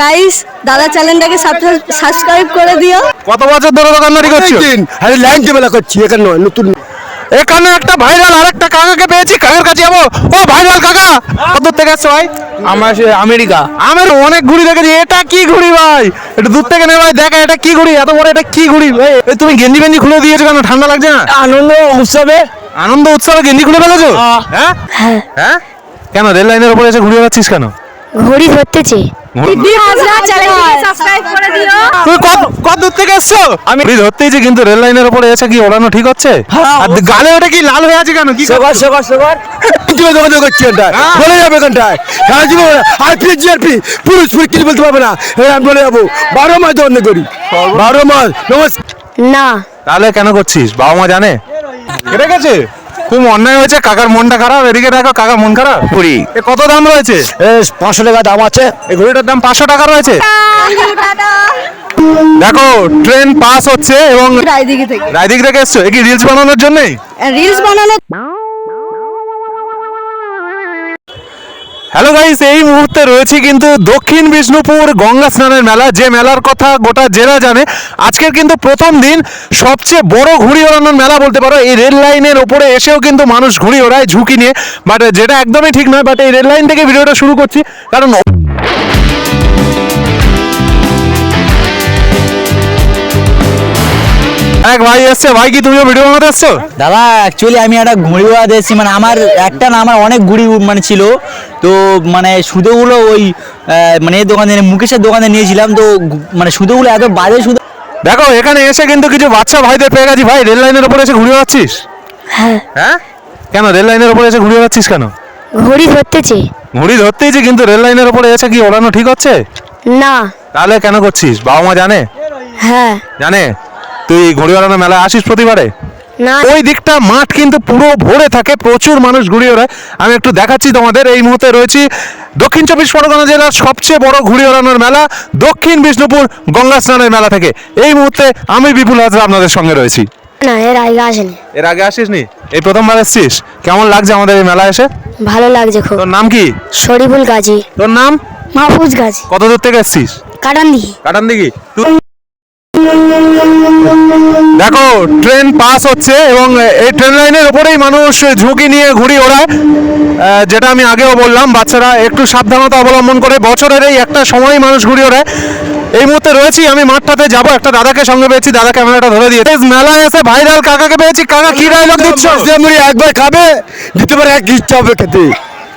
Guys দাদা চ্যানেলটাকে subscribe করে দিও। কত বছর ধরে দোকানদারি করছ? আরে লাইন টেবেলা করছি এখানে নয় নতুন। এখানে একটা ভাইরাল আর একটা কাকাকে পেয়েছি কাকার কাছে যাব। ও ভাইরাল কাকা! কত থেকে আসছো ভাই? আমার আমেরিকা। আমার অনেক ঘুড়ি দেখেছি এটা কি ঘুড়ি ভাই? একটু দূর থেকে নে ভাই দেখা এটা কি ঘুড়ি? এত বড় এটা কি ঘুড়ি? ভাই তুমি গেঞ্জি গেঞ্জি খুলে দিয়েছ কেন? ঠান্ডা লাগছে না? আনন্দ উৎসবে। আনন্দ উৎসবে গেঞ্জি খুলে ফেলেছো? হ্যাঁ? হ্যাঁ। কেন রেল লাইনের উপরে এসে ঘুরে যাচ্ছিস কেন? ঘড়ি ধরতেছে চ্যানেলটাকে সাবস্ক্রাইব করে দিও। তুমি কত কত দূর থেকে এসছো? আমি ঘুড়ি কিন্তু রেল লাইনের উপরে এসে কি ওড়ানো ঠিক হচ্ছে? হ্যাঁ, আর গালে ওটা কি লাল হয়ে আছে কেন? কি সবার সবার সবার টিবে দোকান করছি হ্যাঁ। বলে যাবে সারা জীবন জিআরপি পুরুষ পুরুষ কিছু বলতে পারবে না। আমি বলে যাব বারো মাস দোকান করি বারো মাস। নমস্কার। না। তাহলে কেন করছিস? বাবা মা জানে? কেটে গেছে? খুব অন্যায় হয়েছে কাকার মনটা খারাপ এদিকে দেখো কাকার মন খারাপ। কুড়ি এ কত দাম রয়েছে? পাঁচশো টাকা দাম আছে। এই ঘড়িটার দাম পাঁচশো টাকা রয়েছে। দেখো ট্রেন পাস হচ্ছে এবং রায়দিঘি থেকে। রায়দিঘি থেকে এসছো। এ কি রিলস বানানোর জন্যই? রিলস বানানো হ্যালো গাইস এই মুহূর্তে রয়েছে কিন্তু দক্ষিণ বিষ্ণুপুর গঙ্গা স্নানের মেলা, যে মেলার কথা গোটা জেলা জানে। আজকের কিন্তু প্রথম দিন, সবচেয়ে বড় ঘুড়ি ওড়ানোর মেলা বলতে পারো। এই রেল লাইনের ওপরে এসেও কিন্তু মানুষ ঘুড়ি ওড়ায় ঝুঁকি নিয়ে। বাট যেটা একদমই ঠিক নয় বাট এই রেল লাইন থেকে ভিডিওটা শুরু করছি, কারণ এক ভাই এসছে। ভাই কি তুমিও ভিডিও বানাতে এসছো? দাদা অ্যাকচুয়ালি আমি একটা ঘুড়ি দিয়েছি মানে আমার, একটা না, আমার অনেক ঘুড়ি মানে ছিল। তো মানে সুদোগুলো ওই মানে দোকানে মুকেশের দোকানে নিয়েছিলাম তো মানে সুদোগুলো এত বাজে সুদো দেখো এখানে এসে কিন্তু কিছু বাচ্চা ভাইদের পেয়ে গেছি। ভাই রেল লাইনের ওপরে এসে ঘুরে যাচ্ছিস হ্যাঁ। হ্যাঁ? কেন রেল লাইনের ওপরে এসে ঘুরে যাচ্ছিস কেন? ঘড়ি ধরতেছে। ঘুড়ি ধরতেইছি কিন্তু রেল লাইনের ওপরে এসে কি ওড়ানো ঠিক হচ্ছে? না। তাহলে কেন করছিস? বাবা মা জানে? হ্যাঁ। জানে? তুই ঘুড়ি ওড়ানো মেলায় আসিস প্রতিবারে? না। ওই দিকটা মাঠ কিন্তু পুরো ভরে থাকে প্রচুর মানুষ ঘুড়ি ওড়ায় আমি একটু দেখাচ্ছি তোমাদের এই মুহূর্তে রয়েছি দক্ষিণ চব্বিশ পরগনা জেলার সবচেয়ে বড় ঘুড়ি ওড়ানোর মেলা দক্ষিণ বিষ্ণুপুর গঙ্গা স্নানের মেলা থেকে। এই মুহূর্তে আমি বিপুল হাজরা আপনাদের সঙ্গে রয়েছি। না এর আগে আসেনি। এর আগে আসিসনি? এই প্রথমবার এসছিস? কেমন লাগছে আমাদের এই মেলা এসে? ভালো লাগছে খুব। তোর নাম কি? শরীফুল গাজী। তোর নাম? মাহফুজ গাজী। কত দূর থেকে এসছিস? কাটান দিঘি কাটান দিঘি দেখো ট্রেন পাস হচ্ছে এবং এই ট্রেন লাইনের ওপরেই মানুষ ঝুঁকি নিয়ে ঘুড়ি ওড়ায় যেটা আমি আগেও বললাম বাচ্চারা একটু সাবধানতা অবলম্বন করে বছরের এই একটা সময় মানুষ ঘুড়ি ওড়ায়। এই মুহূর্তে রয়েছি আমি মাঠটাতে যাব একটা দাদাকে সঙ্গে পেয়েছি দাদা ক্যামেরাটা ধরে দিয়ে মেলায় এসে ভাইরাল কাকাকে পেয়েছি কাকা কি ডায়লগ দিচ্ছ? একবার খাবে দিতে পারে এক ইচ্ছা হবে খেতে।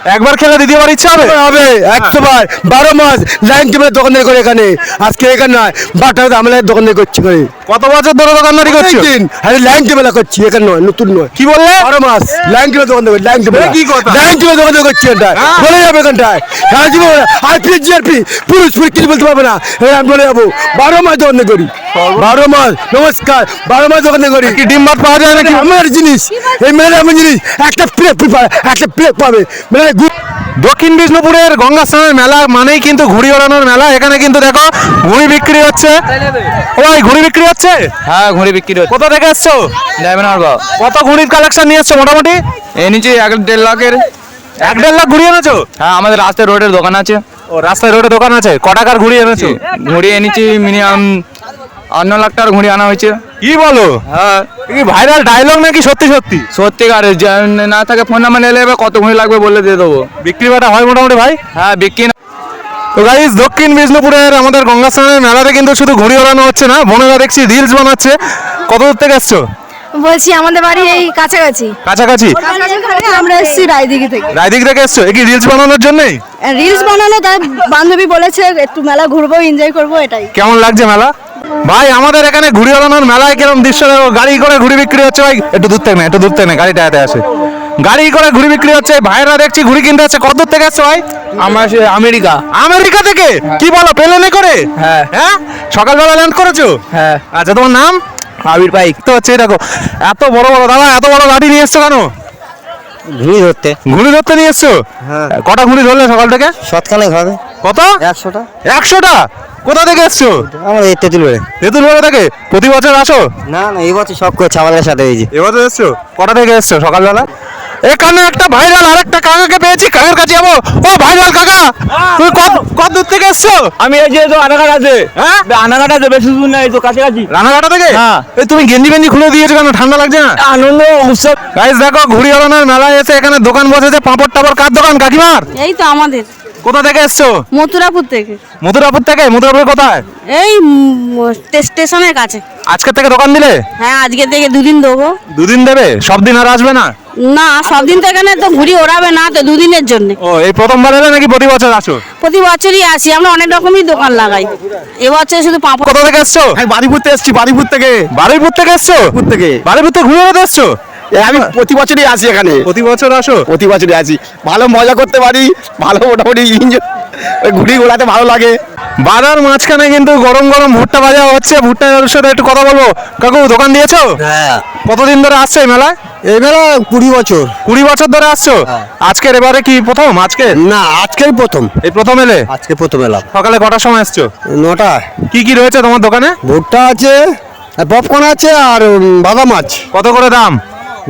একবার খেলে দ্বিতীয়বার ইচ্ছা হবে। হবে একশো বার বারো মাস লাইন টেবিলের দোকান করে এখানে। আজকে এখানে নয় বারোটা আমরা দোকান করছি করে কত বছর ধরে দোকানদারি করছ? দিন আরে লাইন টেবিলা করছি এখানে নয় নতুন নয়। কি বললে? বারো মাস লাইন টেবিল দোকান দেবে লাইন টেবিল কি কথা? লাইন টেবিল দোকান করছি এখানটায়। হ্যাঁ। বলে যাবে এখানটায়। সারা জীবন আরপি জিআরপি পুরুষ পুরুষ কিছু বলতে পারবে না। এবার আমি বলে যাব বারো মাস দোকান করি। বারো মাস নমস্কার বারো মাস দোকান করি। কি ডিম ভাত পাওয়া যায় নাকি? আমার জিনিস এই মেয়েরা আমার জিনিস একটা প্লেট একটা প্লেট পাবে। গু- দক্ষিণ বিষ্ণুপুরের গঙ্গা স্নানের মেলা মানেই কিন্তু ঘুড়ি ওড়ানোর মেলা। এখানে কিন্তু দেখো ঘুড়ি বিক্রি হচ্ছে। ওই ঘুড়ি বিক্রি হচ্ছে? হ্যাঁ ঘুড়ি বিক্রি হচ্ছে। কোথা থেকে এসছো? ডায়মন্ড হারবার কত ঘুড়ির কালেকশন নিয়ে এসছো মোটামুটি? এই নিচে এক দেড় লাখের। এক দেড় লাখ ঘুড়ি এনেছো? হ্যাঁ আমাদের রাস্তায় রোডের দোকান আছে। ও রাস্তায় রোডে দোকান আছে। ক টাকার ঘুড়ি এনেছো? ঘুড়ি এনেছি মিনিমাম আট ন লাখ টাকার ঘুড়ি আনা হয়েছে। কি বলো? হ্যাঁ। কি ভাইরাল ডায়লগ নাকি সত্যি সত্যি? সত্যিকার না থাকে ফোন নাম্বার নিলে এবার কত ঘুড়ি লাগবে বলে দিয়ে দেবো। বিক্রি বাটা হয় মোটামুটি ভাই? হ্যাঁ বিক্রি না তো গাইজ দক্ষিণ বিষ্ণুপুরের আমাদের গঙ্গা স্নানের মেলাতে কিন্তু শুধু ঘুড়ি ওড়ানো হচ্ছে না বোনেরা দেখছি রিলস বানাচ্ছে। কত দূর থেকে এসছো বলছি আমাদের বাড়ি এই কাছাকাছি। কাছাকাছি? আমরা এসেছি রায়দিঘি থেকে। রায়দিক থেকে এসছো? এ কি রিলস বানানোর জন্যই? রিলস বানানো তার বান্ধবী বলেছে একটু মেলা ঘুরবো এনজয় করব এটাই। কেমন লাগছে মেলা? ভাই আমাদের এখানে ঘুড়ি ওড়ানোর মেলায় কীরকম দৃশ্য দেখো? গাড়ি করে ঘুড়ি বিক্রি হচ্ছে ভাই। একটু দূর থেকে না একটু দূর থেকে না গাড়িটা হাতে আসে। গাড়ি করে ঘুড়ি বিক্রি হচ্ছে। ভাইরা দেখছি ঘুড়ি কিনতে হচ্ছে কত দূর থেকে আসছে ভাই? আমার সে আমেরিকা। আমেরিকা থেকে? কি বলো প্লেনে করে? হ্যাঁ। হ্যাঁ? সকালবেলা ল্যান্ড করেছ? হ্যাঁ। আচ্ছা তোমার নাম? আবির পাইক। তো হচ্ছে দেখো এত বড় বড় দাদা এত বড় লাঠি নিয়ে এসছো কেন? ঘুড়ি ধরতে। ঘুড়ি ধরতে নিয়ে এসছো? হ্যাঁ। কটা ঘুড়ি ধরলে সকাল থেকে? সৎকালে হবে কত? একশোটা। একশোটা? কোথা থেকে এসছো? আমার এই তেঁতুল বেড়ে তেঁতুল বেড়া থেকে? প্রতি বছর আসো? না না এই বছর সব করছে আমাদের সাথে এই যে। এবছর এসছো? কটা থেকে এসছো সকালবেলা? এখানে একটা ভাইরাল আরেকটা কাকাকে পেয়েছি কাকার কাছে যাব। ও ভাইরাল কাকা তুমি কত কত দূর থেকে এসছো? আমি এই যে তো আনাঘাট আছে। হ্যাঁ? আনাঘাট আছে বেশি দূর নাই তো কাছে কাছাকাছি। রানাঘাটা থেকে? হ্যাঁ। এই তুমি গেঞ্জি গেঞ্জি খুলে দিয়েছ কেন? ঠান্ডা লাগছে না? আনন্দ উৎসব। গাইস দেখো ঘুড়ি ওড়ানোর মেলায় এসে এখানে দোকান বসেছে পাঁপড় টাপড় কার দোকান কাকিমার? এই তো আমাদের। কোথা থেকে এসছো? মথুরাপুর থেকে। মথুরাপুর থেকে? মথুরাপুর কোথায়? এই স্টেশনের কাছে। আজকে থেকে দোকান দিলে? হ্যাঁ আজকে থেকে দুদিন দেবো। দুদিন দেবে? সব দিন আর আসবে না? না সব দিন তো এখানে তো ঘুরি ওড়াবে না তো দুদিনের জন্য। ও এই প্রথমবার এলে নাকি প্রতি বছর আসো? প্রতি বছরই আসি আমরা অনেক রকমই দোকান লাগাই। এবছর শুধু পাঁপড় কোথা থেকে এসছো? আমি বাড়িপুর থেকে এসেছি বাড়িপুর থেকে। বারুইপুর থেকে এসছো? বাড়িপুর থেকে। বারুইপুর থেকে ঘুরে বেড়াতে এসছো? আমি প্রতি বছরই আসি এখানে। প্রতি বছর আসো? প্রতি বছরই আসি। ভালো মজা করতে পারি ভালো মোটামুটি ঘুড়ি ঘোরাতে ভালো লাগে। বাজার মাঝখানে কিন্তু গরম গরম ভুট্টা ভাজা হচ্ছে। ভুট্টার সাথে একটু কথা বলব। কাকু দোকান দিয়েছ? হ্যাঁ। কতদিন ধরে আসছে এই মেলায়? এই বেলা কুড়ি বছর। কুড়ি বছর ধরে আসছো? আজকের এবারে কি প্রথম আজকে না আজকেই প্রথম। এই প্রথম এলে? আজকে প্রথম এলাম। সকালে কটার সময় আসছো? নটা কি কি রয়েছে তোমার দোকানে? ভুট্টা আছে পপকর্ন আছে আর বাদাম আছে। কত করে দাম?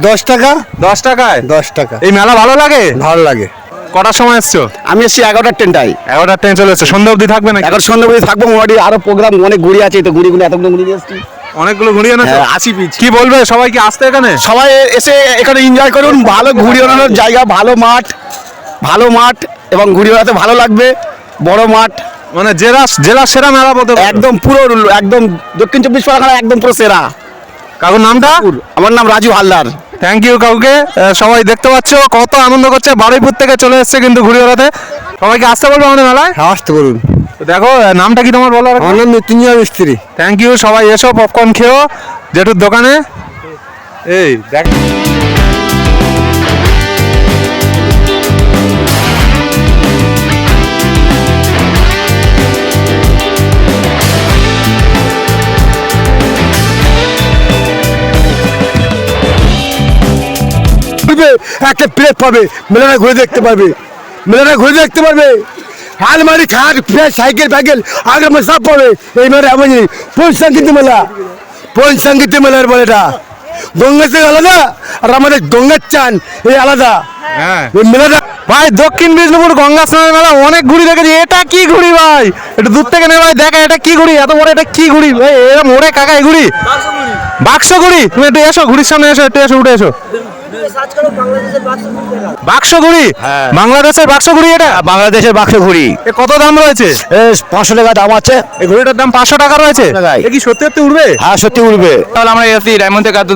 দশ টাকা? দশ টাকায়? দশ টাকা। এই মেলা ভালো লাগে? ভালো লাগে। কটার সময় এসছো? আমি এসছি এগারোটার ট্রেনটাই এগারোটার ট্রেন চলে এসছো। সন্ধ্যা অবধি থাকবে না এগারো সন্ধ্যা বলে থাকব। মোটামুটি আরও প্রোগ্রাম অনেক ঘুরি আছে। তো ঘুরি ঘুরি এতগুলো ঘুরি এসছি। অনেকগুলো ঘুরিয়ে না হ্যাঁ, আশি পিচ কি বলবে? সবাই কি আসতে এখানে? সবাই এসে এখানে এনজয় করুন। ভালো ঘুরি ওড়ানোর জায়গা ভালো মাঠ ভালো মাঠ এবং ঘুরি ওড়াতে ভালো লাগবে। বড় মাঠ। মানে জেলা জেলা সেরা মেলা বলতে একদম পুরো একদম দক্ষিণ চব্বিশ পরগনা একদম পুরো সেরা। কাকুর নামটা? আমার নাম রাজু হালদার। থ্যাংক ইউ কাউকে। সবাই দেখতে পাচ্ছ কত আনন্দ করছে। বারুইপুর থেকে চলে এসছে কিন্তু ঘুরে বেড়াতে সবাইকে আসতে বলব আমাদের মেলায়? হ্যাঁ আসতে বলুন। তো দেখো নামটা কি তোমার বলো আমার তুমি মৃত্যুঞ্জয় মিস্ত্রি। থ্যাংক ইউ সবাই এসো পপকর্ন খেয়েও। জেঠুর দোকানে। এই দেখ। একটা প্লেট পাবে মেলাটা ঘুরে দেখতে পারবে। মেলাটা ঘুরে দেখতে পারবে। আলমারি খাট প্লেট সাইকেল ফাইকেল আগে সব পাবে। এই মেলা এমন জিনিস পৌষ মেলা। পৌষ সংগীত মেলার বলে এটা। গঙ্গা থেকে আলাদা আর আমাদের গঙ্গার চান এই আলাদা। হ্যাঁ। ওই মেলাটা ভাই দক্ষিণ বিষ্ণুপুর গঙ্গা স্নানের মেলা অনেক ঘুড়ি দেখেছি। এটা কি ঘুড়ি ভাই? একটু দূর থেকে নে ভাই দেখা এটা কি ঘুড়ি এত বড় এটা কি ঘুড়ি ভাই এরা মোড়ে কাকা এই ঘুড়ি বাক্স ঘুড়ি তুমি একটু এসো ঘুড়ির সামনে এসো একটু এসো উঠে এসো। বাক্স ঘুড়ি? বাংলাদেশের বাক্স ঘুড়ি এটা? বাংলাদেশের বাক্স ঘুড়ি। এ কত দাম রয়েছে? পাঁচশো টাকা দাম আছে। এই ঘুড়িটার দাম পাঁচশো টাকা রয়েছে। এ কি সত্যি সত্যি উঠবে হ্যাঁ সত্যি উঠবে তাহলে আমরা এসি ডায়মন্ড থেকে এত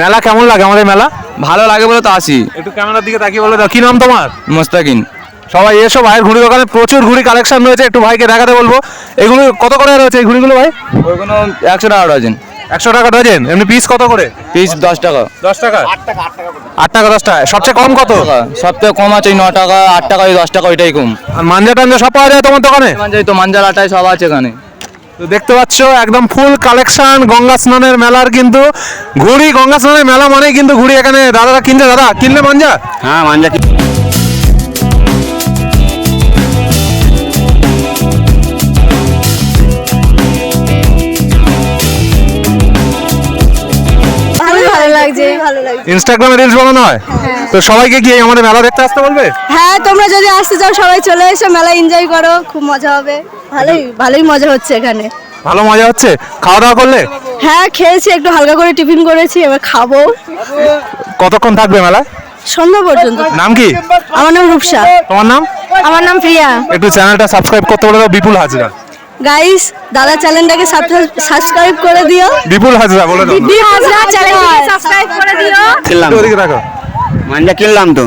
মেলা কেমন লাগে আমাদের মেলা? ভালো লাগে বলে তো আসি। একটু ক্যামেরার দিকে তাকিয়ে বলে দাও কি নাম তোমার? মোস্তাকিন। সবাই এসো ভাইয়ের ঘুড়ি দোকানে প্রচুর ঘুড়ি কালেকশন রয়েছে। একটু ভাইকে দেখাতে বলব। এগুলো কত করে রয়েছে এই ঘুড়িগুলো ভাই? ওইগুলো একশো টাকা ডজন। একশো টাকা ডজন এমনি পিস কত করে? পিস দশ টাকা। দশ টাকা? আট টাকা দশ টাকা। সবচেয়ে কম কত? সবচেয়ে কম আছে ওই ন টাকা আট টাকা ওই দশ টাকা ওইটাই কম। আর মাঞ্জা টাঞ্জা সব পাওয়া যায় তোমার দোকানে? মাঞ্জাই তো মাঞ্জাল আটাই সব আছে এখানে। তো দেখতে পাচ্ছ একদম ফুল কালেকশন গঙ্গা স্নানের মেলার কিন্তু ঘুড়ি। গঙ্গা স্নানের মেলা মানে কিন্তু ঘুড়ি। এখানে দাদারা কিনছে দাদা কিনলে মাঞ্জা? হ্যাঁ মাঞ্জা ইনস্টাগ্রামে রিলস বানানো হয়? তো সবাইকে কি আমাদের মেলা দেখতে আসতে বলবে? হ্যাঁ তোমরা যদি আসতে চাও সবাই চলে এসো মেলা এনজয় করো খুব মজা হবে। ভালোই ভালোই মজা হচ্ছে এখানে। ভালো মজা হচ্ছে? খাওয়া দাওয়া করলে? হ্যাঁ খেয়েছি একটু হালকা করে টিফিন করেছি এবার খাব। কতক্ষণ থাকবে মেলা সন্ধ্যা পর্যন্ত। নাম কি? আমার নাম রূপসা। তোমার নাম? আমার নাম প্রিয়া। একটু চ্যানেলটা সাবস্ক্রাইব করতে বলে দাও বিপুল হাজরা। গাইস দাদা চ্যানেলটাকে সাবস্ক্রাইব করে দিও। বিপুল হাজরা বলে দাও। বিপুল হাজরা চ্যানেলটাকে সাবস্ক্রাইব করে দিও। কিনলাম। ওদিকে দেখো। মাঞ্জা কিনলাম তো।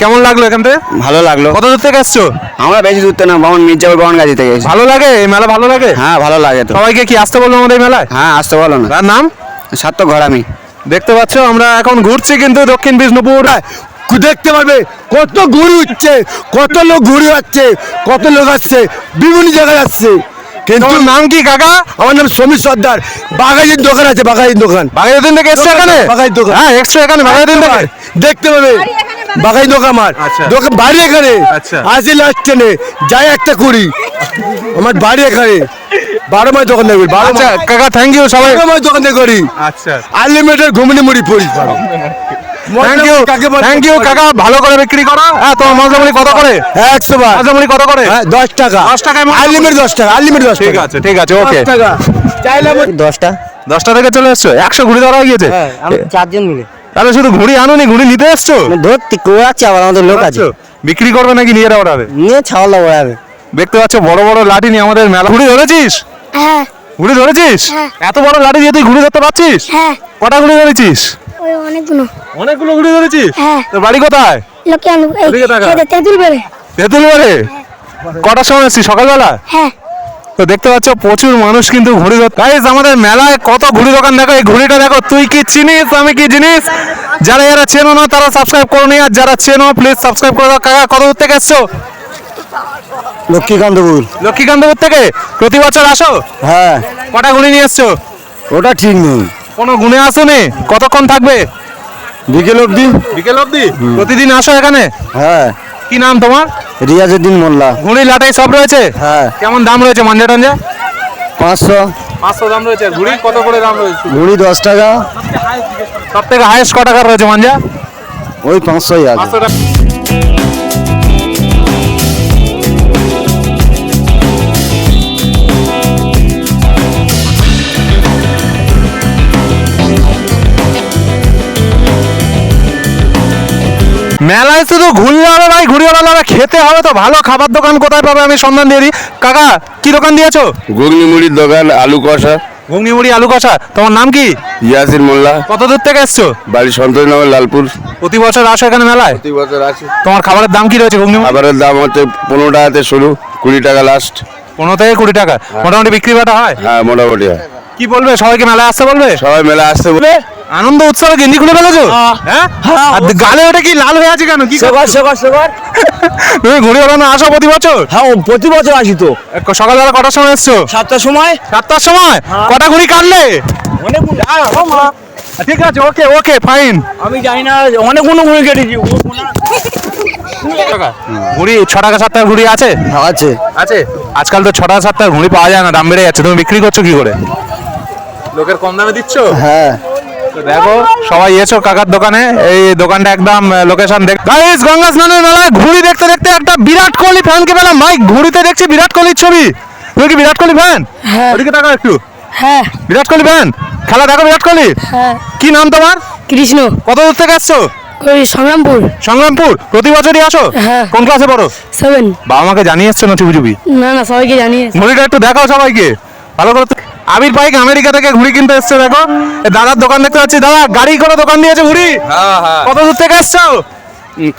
কেমন লাগল এখান থেকে? ভালো লাগল। কত দূর থেকে আসছো? আমরা বেশি দূর তো না বামন মির্জাপুর বামন গাছি থেকে এসেছি। ভালো লাগে? এই মেলা ভালো লাগে? হ্যাঁ ভালো লাগে তো। সবাইকে কি আসতে বলব আমাদের এই মেলায়? হ্যাঁ আসতে বলো না। তার নাম? সার্থক ঘর আমি দেখতে পাচ্ছ আমরা এখন ঘুরছি কিন্তু দক্ষিণ বিষ্ণুপুর দেখতে পারবে কত ঘুড়ি উঠছে কত লোক ঘুড়ি যাচ্ছে কত লোক আসছে বিভিন্ন জায়গায় আসছে। কিন্তু নাম কি কাকা? আমার নাম সমীর সর্দার। বাগাইয়ের দোকান আছে বাগাইয়ের দোকান। বাগাইদিন থেকে এসছো এখানে? বাগাইয়ের দোকান। হ্যাঁ এসছো এখানে বাগাইদিন থেকে দেখতে পাবে। বাগাই দোকান আমার। আচ্ছা। দোকান বাড়ি এখানে। আচ্ছা। আসি লাস্ট ট্রেনে যাই একটা কুড়ি আমার বাড়ি এখানে। বারো মাস দোকান দেখবি বারো আচ্ছা কাকা থ্যাংক ইউ সবাই। বারো মাস দোকান করি আচ্ছা। আনলিমিটেড ঘুমনি মুড়ি পড়ি। Thank you? থ্যাংক ইউ কাকা ভালো করে বিক্রি করো। হ্যাঁ তোমার মজলামুড়ি কত করে? একশো বার। মজলামুড়ি কত করে? হ্যাঁ দশ টাকা। দশ টাকায় মজলামুড়ি? আনলিমিটেড দশ টাকা আনলিমিটেড দশ ঠিক আছে ঠিক আছে ওকে চাইলে দশটা। দশটা থেকে চলে এসছো? একশো ঘুড়ি ধরা গিয়েছে? হ্যাঁ চারজন মিলে। তাহলে শুধু ঘুড়ি আনোনি ঘুড়ি নিতে এসছো? ধরতে কোয়াচ্ছে আবার আমাদের লোক আছে। বিক্রি করবে নাকি নিয়ে ওড়াবে নিয়ে ছাওয়ালা ওড়াবে দেখতে পাচ্ছ বড় বড় লাঠি নিয়ে আমাদের মেলা ঘুড়ি ধরেছিস? হ্যাঁ। ঘুড়ি ধরেছিস? হ্যাঁ। এত বড় লাঠি দিয়ে তুই ঘুড়ি ধরতে পারছিস? হ্যাঁ। কটা ঘুড়ি ধরেছিস? ওই অনেকগুলো। অনেকগুলো ঘুড়ি ধরেছিস হ্যাঁ। তোর বাড়ি কোথায়? লোকে আনু এই তেঁতুল বেড়ে। তেঁতুল বাড়ি কটার সময় এসছিস? সকালবেলা? হ্যাঁ। তো দেখতে পাচ্ছ প্রচুর মানুষ কিন্তু ঘুড়ি গাইজ আমাদের মেলায় কত ঘুড়ি দোকান দেখো এই ঘুড়িটা দেখো তুই কি চিনিস আমি কি জিনিস? যারা যারা চেনো না তারা সাবস্ক্রাইব করো নি আর যারা চেনো প্লিজ সাবস্ক্রাইব করে দাও। কাকা কত দূর থেকে এসছো? লক্ষ্মীকান্তপুর। লক্ষ্মীকান্তপুর থেকে? প্রতি বছর আসো? হ্যাঁ। কটা ঘুড়ি নিয়ে এসছো? ওটা ঠিক নেই। কোনো গুণে আসোনি? কতক্ষণ থাকবে? বিকেল অবধি। বিকেল অবধি? প্রতিদিন আসো এখানে? হ্যাঁ। কি নাম তোমার? রিয়াজুদ্দিন মোল্লা। ঘুড়ি লাটাই সব রয়েছে? হ্যাঁ। কেমন দাম রয়েছে মাঞ্জা টাঞ্জা? পাঁচশো। পাঁচশো দাম রয়েছে। ঘুড়ি কত করে দাম রয়েছে? ঘুড়ি দশ টাকা। সব থেকে হাইয়েস্ট ক টাকার রয়েছে মাঞ্জা? ওই পাঁচশোই আছে। পাঁচশো টাকা। মেলায় শুধু ঘুরলে হবে ভাই ঘুরি হবে খেতে হবে তো ভালো খাবার দোকান কোথায় পাবে? আমি সন্ধান দিয়ে দিই। কাকা কি দোকান দিয়েছ? ঘুগনি মুড়ির দোকান আলু কষা। ঘুগনি মুড়ি আলু কষা। তোমার নাম কি? ইয়াসির মোল্লা। কত দূর থেকে এসছো? বাড়ি সন্তোষনগর লালপুর। প্রতি বছর আসো এখানে মেলায়? প্রতি বছর আছে তোমার খাবারের দাম কি রয়েছে ঘুগনি খাবারের দাম হচ্ছে পনেরো টাকাতে শুরু কুড়ি টাকা লাস্ট পনেরো থেকে কুড়ি টাকা। মোটামুটি বিক্রি বাটা হয়? হ্যাঁ মোটামুটি হয়। কি বলবে? সবাইকে মেলায় আসতে বলবে? সবাই মেলা আসতে বলে আনন্দ উৎসবে গেঞ্জি খুলে ফেলেছো? হ্যাঁ? আর গালে ওটা কি লাল হয়ে আছে কেন? কি সেবার সেবার সেবার তুমি ঘুরে ওড়ানো আসো প্রতি বছর? হ্যাঁ প্রতি বছর আসি তো। সকালবেলা কটার সময় এসছো? সাতটার সময়। সাতটার সময়? কটা ঘুড়ি কাটলে? অনেকগুলো ঠিক আছে ওকে ওকে ফাইন। আমি জানি না অনেকগুলো ঘুরে কেটেছি। ঘুড়ি ছ টাকা। সাত টাকার ঘুড়ি আছে? আছে। আছে? আজকাল তো ছ টাকা সাত টাকার ঘুড়ি পাওয়া যায় না দাম বেড়ে যাচ্ছে। তুমি বিক্রি করছ কি করে? লোকের কম দামে দিচ্ছ? হ্যাঁ। দেখো সবাই এসো কাকার দোকানে। এই দোকানটা একদম লোকেশন দেখ গাইস গঙ্গা স্নানের মেলায় ঘুড়ি দেখতে দেখতে একটা বিরাট কোহলি ফ্যানকে পেলাম। ভাই ঘুড়িতে দেখছি বিরাট কোহলির ছবি। তুমি কি বিরাট কোহলি ফ্যান হ্যাঁ। ওদিকে তাকাও একটু। হ্যাঁ। বিরাট কোহলি ফ্যান খেলা দেখো বিরাট কোহলি? হ্যাঁ। কি নাম তোমার? কৃষ্ণ। কত দূর থেকে আসছো? ওই সংগ্রামপুর। সংগ্রামপুর? প্রতি বছরই আসো? হ্যাঁ। কোন ক্লাসে পড়ো? সেভেন বাবা মাকে জানিয়ে এসছো না চুপি চুপি না না সবাইকে জানিয়ে ঘুড়িটা একটু দেখাও সবাইকে। ভালো করে আবির পাইক আমেরিকা থেকে ঘুড়ি কিনতে এসছে দেখো। দাদার দোকান দেখতে পাচ্ছি। দাদা গাড়ি করে দোকান দিয়েছে ঘুড়ি? হ্যাঁ হ্যাঁ। কত দূর থেকে এসছো?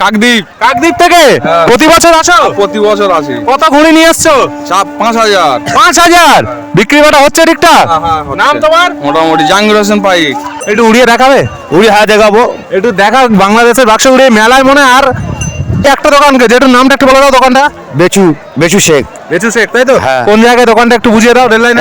কাকদ্বীপ। কাকদ্বীপ থেকে? হ্যাঁ। প্রতি বছর আসো? প্রতি বছর আসি। কত ঘুড়ি নিয়ে এসছো? পাঁচ হাজার। পাঁচ হাজার। বিক্রি বাটা হচ্ছে ঠিকঠাক? হ্যাঁ, হ্যাঁ। নাম তোমার? মোটামুটি জাহাঙ্গীর হোসেন পাইক। একটু উড়িয়ে দেখাবে? উড়ি হ্যাঁ দেখাবো। একটু দেখা বাংলাদেশের বাক্স উড়িয়ে মেলায় মনে হয় আর একটা দোকানকে যেটার নামটা একটু বলে দাও দোকানটা। বেচু বেচু শেখ। বেচু শেখ তাই তো? হ্যাঁ। কোন জায়গায় দোকানটা একটু বুঝিয়ে দাও রেল লাইন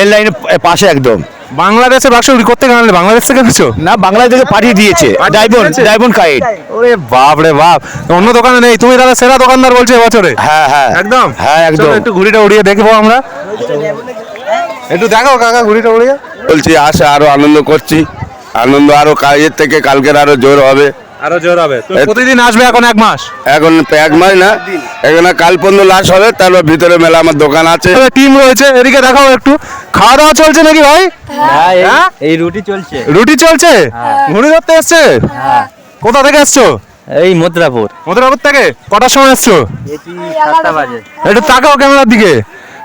এর লাইনের পাশে একদম। বাংলাদেশের বাক্স উড়ি করতে গেলে বাংলাদেশ থেকে এনেছো না বাংলাদেশ থেকে পাঠিয়ে দিয়েছে? ডাইবন? ডাইবন কাইট ওরে বাপ রে বাপ। অন্য দোকানে নেই তুমি দাদা সেরা দোকানদার বলছে এবছরে? হ্যাঁ হ্যাঁ। একদম? হ্যাঁ একদম। একটু ঘুড়িটা উড়িয়ে দেখব আমরা। একটু দেখাও কাকা ঘুড়িটা উড়িয়ে। বলছি আসে আরও আনন্দ করছি। আনন্দ আরও কাজের থেকে কালকের আরও জোর হবে। আরও জোর হবে। প্রতিদিন আসবে এখন এক মাস? এখন এক মাস না। এখানে কাল পর্যন্ত লাশ হবে তারপর ভিতরে মেলা আমার দোকান আছে। টিম রয়েছে এদিকে দেখাও একটু। খাওয়া দাওয়া চলছে নাকি ভাই? হ্যাঁ? এই রুটি চলছে। রুটি চলছে? ঘুড়ি ধরতে এসছে? কোথা থেকে এসছো? এই মথুরাপুর মধুরাপুর থেকে? কটার সময় এসছো? একটু তাকাও ক্যামেরার দিকে।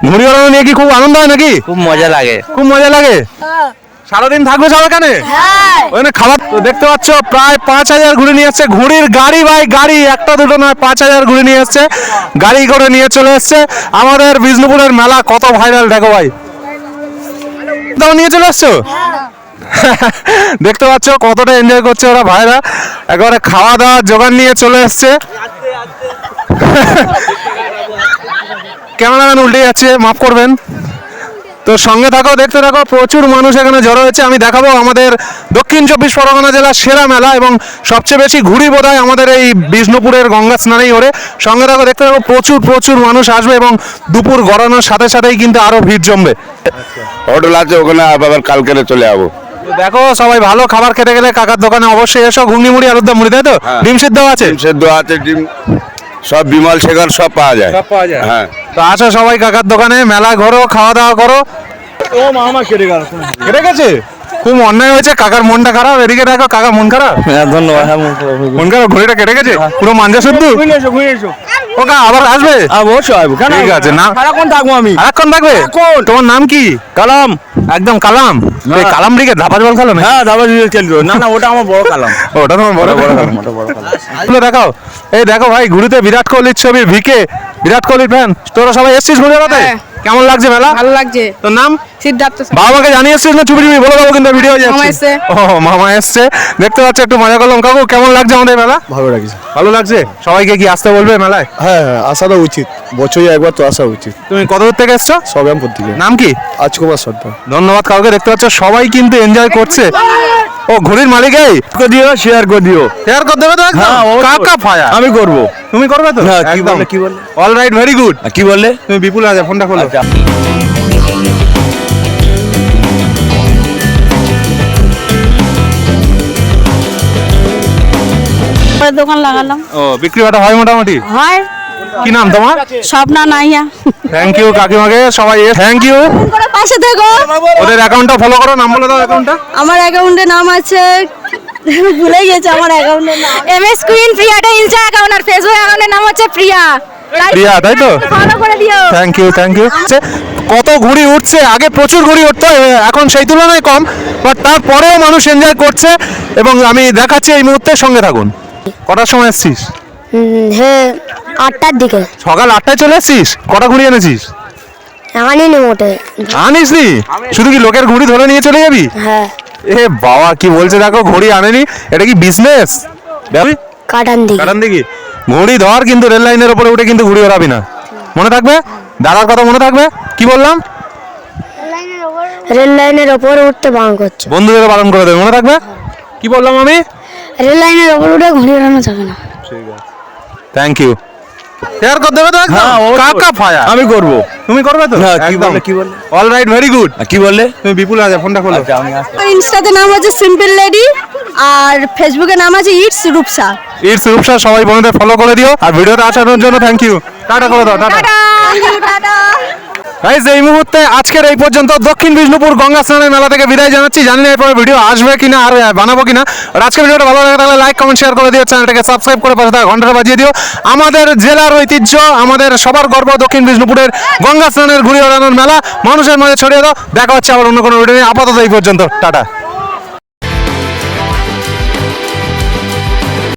ঘুড়ি ওড়ানো নিয়ে কি খুব আনন্দ হয় নাকি? খুব মজা লাগে। খুব মজা লাগে? সারাদিন থাকবে সব এখানে? ওখানে খাবার দেখতে পাচ্ছ প্রায় পাঁচ হাজার ঘুরে নিয়ে এসছে। ঘুড়ির গাড়ি ভাই গাড়ি একটা দুটো নয় পাঁচ হাজার ঘুরে নিয়ে এসছে। গাড়ি করে নিয়ে চলে এসছে। আমাদের বিষ্ণুপুরের মেলা কত ভাইরাল দেখো ভাই। তাও নিয়ে চলে এসছো? দেখতে পাচ্ছ কতটা এনজয় করছে ওরা ভাইরা। একবারে খাওয়া দাওয়ার জোগান নিয়ে চলে এসছে। ক্যামেরাম্যান উল্টে যাচ্ছে মাফ করবেন। তো সঙ্গে থাকো দেখতে থাকো প্রচুর মানুষ এখানে জড়ো হয়েছে। আমি দেখাবো আমাদের দক্ষিণ চব্বিশ পরগনা জেলার সেরা মেলা এবং সবচেয়ে বেশি ঘুড়ি বোধহয় আমাদের এই বিষ্ণুপুরের গঙ্গা স্নানেই ওরে। সঙ্গে থাকো দেখতে থাকো প্রচুর প্রচুর মানুষ আসবে এবং দুপুর গড়ানোর সাথে সাথেই কিন্তু আরও ভিড় জমবে। হোটেল আছে ওখানে আবার কালকেরে চলে যাব। দেখো সবাই ভালো খাবার খেতে গেলে কাকার দোকানে অবশ্যই এসো। ঘুগনি মুড়ি আলুর দম মুড়ি তাই তো? হ্যাঁ। ডিম সিদ্ধ আছে? ডিম সেদ্ধ আছে ডিম সব বিমল শেখর সব পাওয়া যায়। সব পাওয়া যায়। হ্যাঁ। তো আসো সবাই কাকার দোকানে মেলা ঘোরো খাওয়া দাওয়া করো। ও মামা কেটে গেল। কেটে গেছে? খুব অন্যায় হয়েছে কাকার মনটা খারাপ এদিকে দেখো কাকা মন খারাপ? হ্যাঁ ধন্যবাদ হ্যাঁ মন খারাপ ঘড়িটা কেটে গেছে? পুরো মাঞ্জা শুদ্ধ ঘুরে এসো ঘুরে এসো ও কা আবার আসবে? অবশ্যই আসব। কেন ঠিক আছে, না- সারাক্ষণ থাকব আমি। সারাক্ষণ থাকবে? তোমার নাম কি? কালাম। একদম কালাম? কালাম দিকে ধাপা জল কালাম হ্যাঁ দাবা দিয়ে খেলতো। না না ওটা আমার বড় কালাম। ওটা তোমার বড় বড় কালাম। তুলে দেখাও। এই দেখো ভাই ঘুরিতে বিরাট কোহলির ছবি ভিকে বিরাট কোহলির ফ্যান তোরা সবাই এসছিস ঘুরে বেড়াতে? কেমন লাগছে মেলা? ভালো লাগছে। তোর নাম? সিদ্ধার্থ বাবাকে জানিয়ে এসছিস না চুপি চুপি বলে দেবো কিন্তু ভিডিও যাচ্ছে। ও মামা এসছে। দেখতে পাচ্ছ একটু মজা করলাম। কাকু কেমন লাগছে আমাদের মেলা? ভালো লাগছে। ভালো লাগছে? সবাইকে কি আসতে বলবে মেলায়? হ্যাঁ হ্যাঁ আসাটা উচিত। বছরে একবার তো আসা উচিত। তুমি কত দূর থেকে এসছো? সবামপুর থেকে নাম কি? আজ কুমার সর্দার। ধন্যবাদ কাউকে। দেখতে পাচ্ছ সবাই কিন্তু এনজয় করছে। ও ঘড়ির মালিক এই? করে দিও শেয়ার করে দিও। শেয়ার করে দেবে তো একদম? হ্যাঁ। কাকা ফায়া আমি করব। তুমি করবে তো? হ্যাঁ, কি বললে, কি বললে? অল রাইট ভেরি গুড কি বললে? তুমি বিপুল আছে ফোনটা খোলো। আচ্ছা। দোকান লাগালাম। ও বিক্রি বাটা হয় মোটামুটি? হয়। কি নাম তোমার? স্বপ্না নাইয়া থ্যাংক ইউ কাকিমাকে। সবাই থ্যাংক ইউ পাশে থেকো। ওদের অ্যাকাউন্টটা ফলো করো নাম বলে দাও অ্যাকাউন্টটা আমার অ্যাকাউন্টে নাম আছে ভুলে গেছে আমার অ্যাকাউন্টের নাম। এম এস কুইন প্রিয়াটা ইনস্টা অ্যাকাউন্ট আর ফেসবুক অ্যাকাউন্টের নাম হচ্ছে প্রিয়া প্রিয়া তাই তো? ফলো করে দিও। থ্যাংক ইউ থ্যাংক ইউ কত ঘুড়ি উঠছে আগে প্রচুর ঘুড়ি উঠতো এখন সেই তুলনায় কম বাট তারপরেও মানুষ এনজয় করছে এবং আমি দেখাচ্ছি এই মুহূর্তে সঙ্গে থাকুন। কটার সময় এসছিস? হ্যাঁ আটটার দিকে। সকাল আটটায় চলে এসছিস? কটা ঘুড়ি এনেছিস? আনিনি মোটে। আনিস নি? শুধু কি লোকের ঘুড়ি ধরে নিয়ে চলে যাবি? হ্যাঁ। এ বাবা কি বলছে দেখো ঘড়ি আনেনি। এটা কি বিজনেস কাটান দিকে কারণ দেখি ঘড়ি ধর কিন্তু রেল লাইনের উপরে উঠে কিন্তু ঘুড়ি ওড়াবি না। মনে থাকবে? দাদার কথা মনে থাকবে? কি বললাম? রেল লাইনের ওপর উঠতে বাং করছে। বন্ধুদের পালন করে দেবে মনে থাকবে? কি বললাম আমি? রেল লাইনের ওপর উঠে ঘুরে বেড়ানো যাবে না। থ্যাংক ইউ শেয়ার করে দেবে তো একদম? হ্যাঁ, অবশ্যই। কাকা ফায়া আমি করব। তুমি করবে তো? হ্যাঁ, কি বললে, কি বললে? অল রাইট ভেরি গুড কি বললে তুমি বিপুল রাজা ফোনটা খোলো। ইনস্টাতে নাম হচ্ছে সিম্পল লেডি আর ফেসবুকে নাম আছে ইটস রূপসা ইটস রূপসা সবাই বন্ধুদের ফলো করে দিও। আর ভিডিওটা আসানোর জন্য থ্যাংক ইউ টাটা করে দাও টাটা। গাইজ এই মুহূর্তে আজকের এই পর্যন্ত দক্ষিণ বিষ্ণুপুর গঙ্গা স্নানের মেলা থেকে বিদায় জানাচ্ছি। জানি না এরপরে ভিডিও আসবে কিনা আর বানাবো কিনা। আর আজকের ভিডিওটা ভালো লাগে তাহলে লাইক কমেন্ট শেয়ার করে দিও। চ্যানেলটাকে সাবস্ক্রাইব করে পাশে থাকা ঘন্টাটা বাজিয়ে দিও। আমাদের জেলার ঐতিহ্য, আমাদের সবার গর্ব দক্ষিণ বিষ্ণুপুরের গঙ্গা স্নানের ঘুরে ওড়ানোর মেলা। মানুষের মাঝে ছড়িয়ে দাও। দেখা হচ্ছে আবার অন্য কোনো ভিডিও নিয়ে। আপাতত এই পর্যন্ত। টাটা।